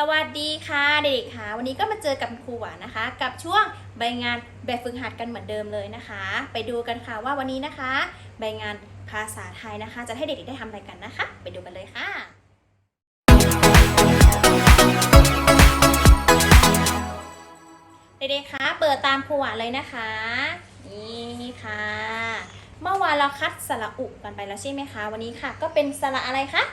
สวัสดีค่ะเด็กๆค่ะ วันนี้ก็มาเจอกับครูหวานนะคะ กับช่วงใบงานแบบฝึกหัดกันเหมือนเดิมเลยนะคะ ไปดูกันค่ะว่าวันนี้นะคะ ใบงานภาษาไทยนะคะ จะให้เด็กๆได้ทำอะไรกันนะคะ ไปดูกันเลยค่ะ เด็กๆคะเปิดตามครูหวานเลยนะคะนี่ค่ะ เมื่อวานเราคัดสระอุกันไปแล้วใช่ไหมคะ วันนี้ค่ะ ก็เป็นสระอะไรคะ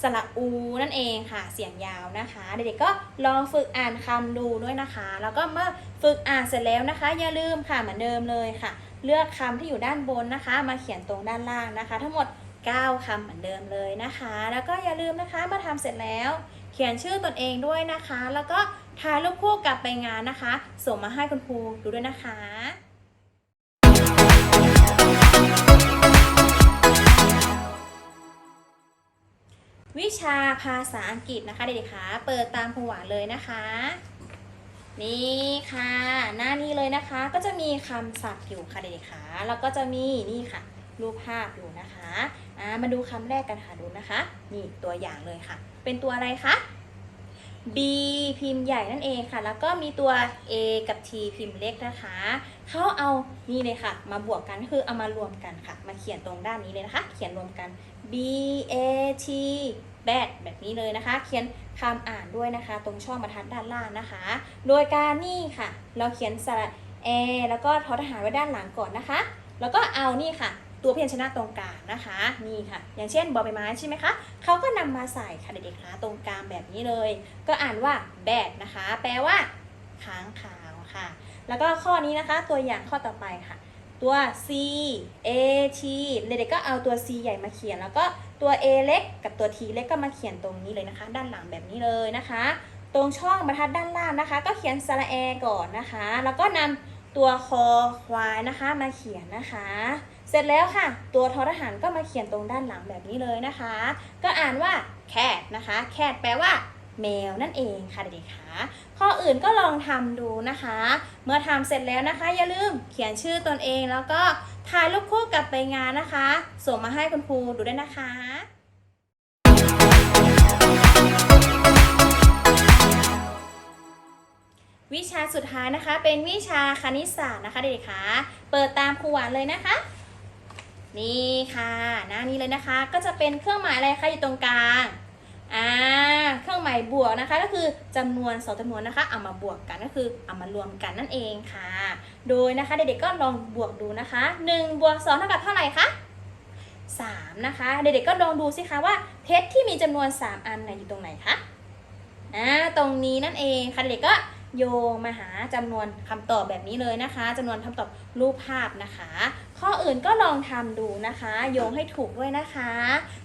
สระอูนั่นเองค่ะ เสียงยาวนะคะ เด็กๆก็ลองฝึกอ่านคำดูด้วยนะคะ แล้วก็เมื่อฝึกอ่านเสร็จแล้วนะคะ อย่าลืมค่ะเหมือนเดิมเลยค่ะ เลือกคำที่อยู่ด้านบนนะคะ มาเขียนตรงด้านล่างนะคะ ทั้งหมด 9คำเหมือนเดิมเลยนะคะ แล้วก็อย่าลืมนะคะเมื่อทำเสร็จแล้ว เขียนชื่อตนเองด้วยนะคะ แล้วก็ถ่ายรูปคู่กลับไปงานนะคะ ส่งมาให้คุณครูดูด้วยนะคะ วิชาภาษาอังกฤษนะคะเด็กๆคะเปิดตามครูหวานเลยนะคะ นี่ค่ะ หน้านี้เลยนะคะ ก็จะมีคำศัพท์อยู่ค่ะเด็กๆคะแล้วก็จะมีนี่ค่ะ รูปภาพอยู่นะคะอ่ามาดูคำแรกกันค่ะดูนะคะ นี่ตัวอย่างเลยค่ะ เป็นตัวอะไรคะ B พิมพ์ใหญ่นั่นเองค่ะ แล้วก็มีตัว A กับ T พิมพ์เล็กนะคะ เขาเอานี่เลยค่ะ มาบวกกันคือเอามารวมกันค่ะ มาเขียนตรงด้านนี้เลยนะคะ เขียนรวมกัน B A T bat แบบนี้เลยนะคะ เขียนคำอ่านด้วยนะคะ ตรงช่องบรรทัดด้านล่างนะคะ โดยการนี่ค่ะ เราเขียนสระ A แล้วก็ทอทหารไว้ด้านหลังก่อนนะคะ แล้วก็เอานี่ค่ะ ตัวพยัญชนะตรงกลางนะคะ นี่ค่ะ อย่างเช่นบอใบไม้ใช่ไหมคะเขาก็นำมาใส่ค่ะเด็กๆคะตรงกลางแบบนี้เลย ก็อ่านว่า bat นะคะ แปลว่าค้างคาวค่ะ แล้วก็ข้อนี้นะคะ ตัวอย่างข้อต่อไปค่ะ ตัว C A T เด็กๆก็เอาตัว C ใหญ่มาเขียนแล้วก็ ตัว A เล็กกับตัว T เล็กก็มาเขียนตรงนี้เลยนะคะ ด้านหลังแบบนี้เลยนะคะ ตรงช่องบรรทัดด้านล่างนะคะ ก็เขียนสระแอก่อนนะคะ แล้วก็นำตัวคอควายนะคะมาเขียนนะคะ เสร็จแล้วค่ะ ตัวทอทหารก็มาเขียนตรงด้านหลังแบบนี้เลยนะคะ ก็อ่านว่า cat นะคะ cat แปลว่าแมวนั่นเองค่ะเด็กๆคะข้ออื่นก็ลองทำดูนะคะ เมื่อทำเสร็จแล้วนะคะ อย่าลืมเขียนชื่อตนเองแล้วก็ ถ่ายรูปคู่กลับไปงานนะคะ ส่งมาให้คุณครูดูด้วยนะคะวิชาสุดท้ายนะคะ เป็นวิชาคณิตศาสตร์นะคะเด็กๆคะเปิดตามครูหวานเลยนะคะ นี่ค่ะ หน้านี้เลยนะคะ ก็จะเป็นเครื่องหมายอะไรคะอยู่ตรงกลางอ่าเครื่องหมาย บวกนะคะ ก็คือจำนวนสองจำนวนนะคะ เอามาบวกกันก็คือเอามารวมกันนั่นเองค่ะ โดยนะคะเด็กๆก็ลองบวกดูนะคะ1บวก2เท่ากับเท่าไหร่คะ3นะคะเด็กๆก็ลองดูสิคะว่าเพชรที่มีจำนวน 3 อันไหนอยู่ตรงไหนคะอ่าตรงนี้นั่นเองค่ะเด็กๆก็โยงมาหาจำนวนคำตอบแบบนี้เลยนะคะจำนวนคำตอบรูปภาพนะคะ ข้ออื่นก็ลองทำดูนะคะ โยงให้ถูกด้วยนะคะ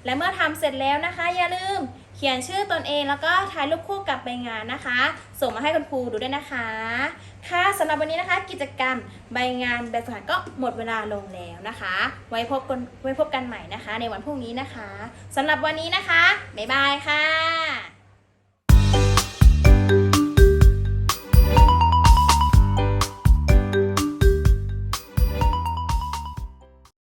และเมื่อทำเสร็จแล้วนะคะ อย่าลืมเขียนชื่อตนเองแล้วก็ถ่ายรูปคู่กับใบงานนะคะ ส่งมาให้คุณครูดูด้วยนะคะ ค่ะสำหรับวันนี้นะคะ กิจกรรมใบงานแบบฝึกหัดก็หมดเวลาลงแล้วนะคะ ไว้พบกันไว้พบกันใหม่นะคะ ในวันพรุ่งนี้นะคะสำหรับวันนี้นะคะบ๊ายบายค่ะ